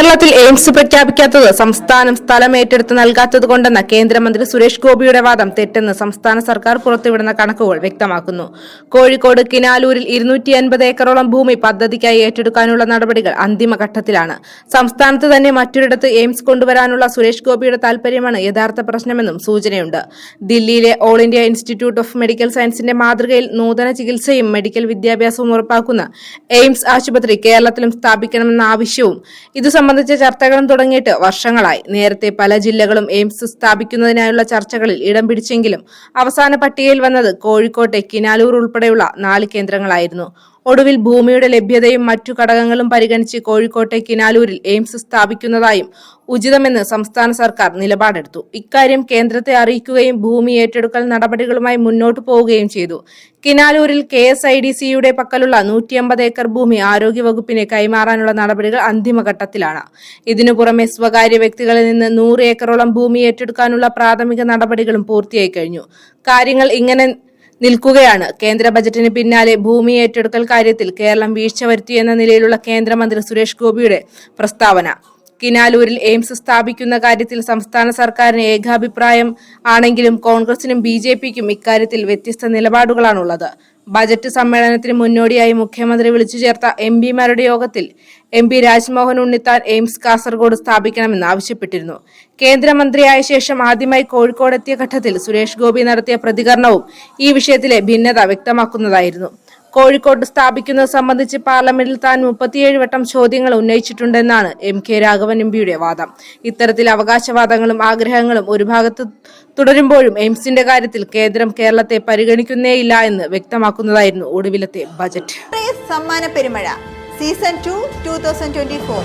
കേരളത്തിൽ എയിംസ് പ്രഖ്യാപിക്കാത്തത് സംസ്ഥാനം സ്ഥലം ഏറ്റെടുത്ത് നൽകാത്തത് കൊണ്ടെന്ന കേന്ദ്രമന്ത്രി സുരേഷ് ഗോപിയുടെ വാദം തെറ്റെന്ന് സംസ്ഥാന സർക്കാർ പുറത്തുവിടുന്ന കണക്കുകൾ വ്യക്തമാക്കുന്നു. കോഴിക്കോട് കിനാലൂരിൽ ഇരുന്നൂറ്റി അൻപത് ഏക്കറോളം ഭൂമി പദ്ധതിക്കായി ഏറ്റെടുക്കാനുള്ള നടപടികൾ അന്തിമഘട്ടത്തിലാണ്. സംസ്ഥാനത്ത് തന്നെ മറ്റൊരിടത്ത് എയിംസ് കൊണ്ടുവരാനുള്ള സുരേഷ് ഗോപിയുടെ താൽപര്യമാണ് യഥാർത്ഥ പ്രശ്നമെന്നും സൂചനയുണ്ട്. ദില്ലിയിലെ all India institute of medical സയൻസിന്റെ മാതൃകയിൽ നൂതന ചികിത്സയും മെഡിക്കൽ വിദ്യാഭ്യാസവും ഉറപ്പാക്കുന്ന എയിംസ് ആശുപത്രി കേരളത്തിലും സ്ഥാപിക്കണമെന്ന ആവശ്യവും ഇതു സംബന്ധിച്ച ചർച്ചകളും തുടങ്ങിയിട്ട് വർഷങ്ങളായി. നേരത്തെ പല ജില്ലകളും എയിംസ് സ്ഥാപിക്കുന്നതിനായുള്ള ചർച്ചകളിൽ ഇടം പിടിച്ചെങ്കിലും അവസാന പട്ടികയിൽ വന്നത് കോഴിക്കോട്ടെ കിനാലൂർ ഉൾപ്പെടെയുള്ള നാല് കേന്ദ്രങ്ങളായിരുന്നു. ഒടുവിൽ ഭൂമിയുടെ ലഭ്യതയും മറ്റു ഘടകങ്ങളും പരിഗണിച്ച് കോഴിക്കോട്ടെ കിനാലൂരിൽ എയിംസ് സ്ഥാപിക്കുന്നതായും ഉചിതമെന്ന് സംസ്ഥാന സർക്കാർ നിലപാടെടുത്തു. ഇക്കാര്യം കേന്ദ്രത്തെ അറിയിക്കുകയും ഭൂമി ഏറ്റെടുക്കൽ നടപടികളുമായി മുന്നോട്ടു പോവുകയും ചെയ്തു. കിനാലൂരിൽ കെ എസ് ഐ ഡി സിയുടെ പക്കലുള്ള നൂറ്റി അമ്പത് ഏക്കർ ഭൂമി ആരോഗ്യവകുപ്പിന് കൈമാറാനുള്ള നടപടികൾ അന്തിമഘട്ടത്തിലാണ്. ഇതിനു പുറമെ സ്വകാര്യ വ്യക്തികളിൽ നിന്ന് നൂറ് ഏക്കറോളം ഭൂമി ഏറ്റെടുക്കാനുള്ള പ്രാഥമിക നടപടികളും പൂർത്തിയായി കഴിഞ്ഞു. കാര്യങ്ങൾ ഇങ്ങനെ നിൽക്കുകയാണ്. കേന്ദ്ര ബജറ്റിന് പിന്നാലെ ഭൂമി ഏറ്റെടുക്കൽ കാര്യത്തിൽ കേരളം വീഴ്ച വരുത്തിയെന്ന നിലയിലുള്ള കേന്ദ്രമന്ത്രി സുരേഷ് ഗോപിയുടെ പ്രസ്താവന. കിനാലൂരിൽ എയിംസ് സ്ഥാപിക്കുന്ന കാര്യത്തിൽ സംസ്ഥാന സർക്കാരിന് ഏകാഭിപ്രായം ആണെങ്കിലും കോൺഗ്രസിനും ബി ജെ പിക്കും ഇക്കാര്യത്തിൽ വ്യത്യസ്ത നിലപാടുകളാണുള്ളത്. ബജറ്റ് സമ്മേളനത്തിന് മുന്നോടിയായി മുഖ്യമന്ത്രി വിളിച്ചു ചേർത്ത എം പിമാരുടെ യോഗത്തിൽ M P Rajmohan Unnithan AIIMS Kasargod സ്ഥാപിക്കണമെന്ന് ആവശ്യപ്പെട്ടിരുന്നു. കേന്ദ്രമന്ത്രിയായ ശേഷം ആദ്യമായി കോഴിക്കോടെത്തിയ ഘട്ടത്തിൽ സുരേഷ് ഗോപി നടത്തിയ പ്രതികരണവും ഈ വിഷയത്തിലെ ഭിന്നത വ്യക്തമാക്കുന്നതായിരുന്നു. കോഴിക്കോട് സ്ഥാപിക്കുന്നത് സംബന്ധിച്ച് പാർലമെന്റിൽ താൻ മുപ്പത്തിയേഴ് വട്ടം ചോദ്യങ്ങൾ ഉന്നയിച്ചിട്ടുണ്ടെന്നാണ് എം കെ രാഘവൻ എം പിയുടെ വാദം. ഇത്തരത്തിൽ അവകാശവാദങ്ങളും ആഗ്രഹങ്ങളും ഒരു ഭാഗത്ത് തുടരുമ്പോഴും എയിംസിന്റെ കാര്യത്തിൽ കേന്ദ്രം കേരളത്തെ പരിഗണിക്കുന്നേയില്ല എന്ന് വ്യക്തമാക്കുന്നതായിരുന്നു ഒടുവിലത്തെ ബജറ്റ്. സമ്മാന പെരുമഴ. Season two two thousand twenty four.